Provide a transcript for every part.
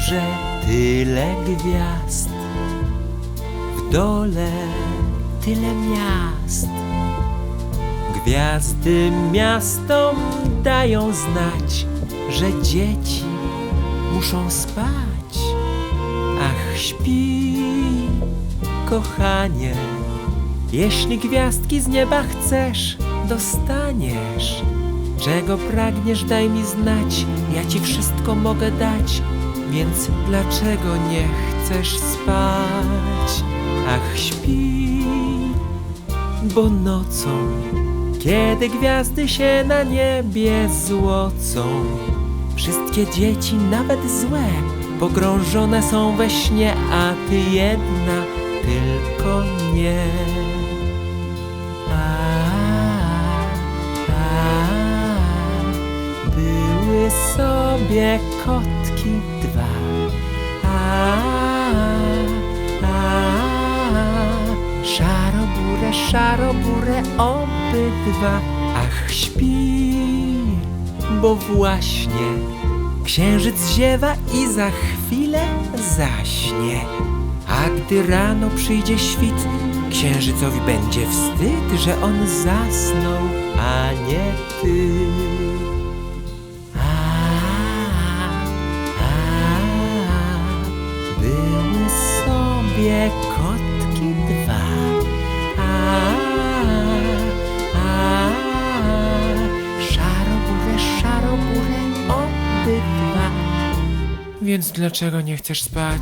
górze tyle gwiazd, w dole tyle miast. Gwiazdy miastom dają znać, że dzieci muszą spać. Ach, śpi, kochanie, jeśli gwiazdki z nieba chcesz, dostaniesz. Czego pragniesz, daj mi znać, ja ci wszystko mogę dać, więc dlaczego nie chcesz spać? Ach, śpi, bo nocą, kiedy gwiazdy się na niebie złocą, wszystkie dzieci, nawet złe, pogrążone są we śnie, a ty jedna tylko nie. A, a, były sobie kotki szarobure, obydwa. Ach, śpi, bo właśnie księżyc ziewa i za chwilę zaśnie. A gdy rano przyjdzie świt, księżycowi będzie wstyd, że on zasnął, a nie ty. Więc dlaczego nie chcesz spać?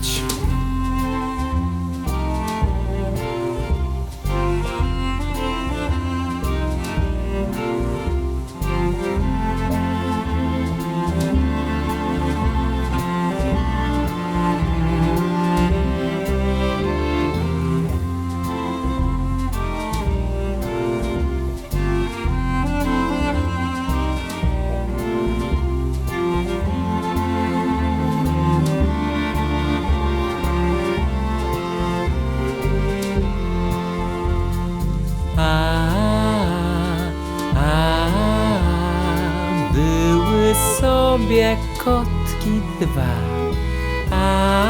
Sobie kotki dwa. A,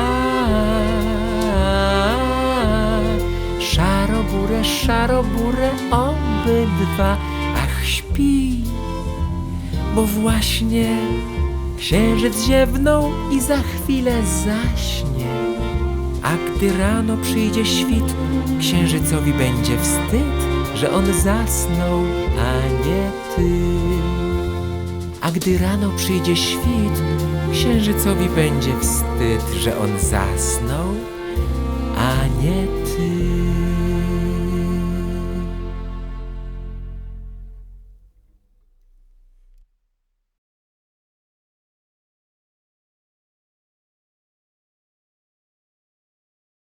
szarobure, szarobure obydwa. Ach, śpi, bo właśnie księżyc ziewnął i za chwilę zaśnie. A gdy rano przyjdzie świt, księżycowi będzie wstyd, że on zasnął, a nie ty. A gdy rano przyjdzie świt, księżycowi będzie wstyd, że on zasnął,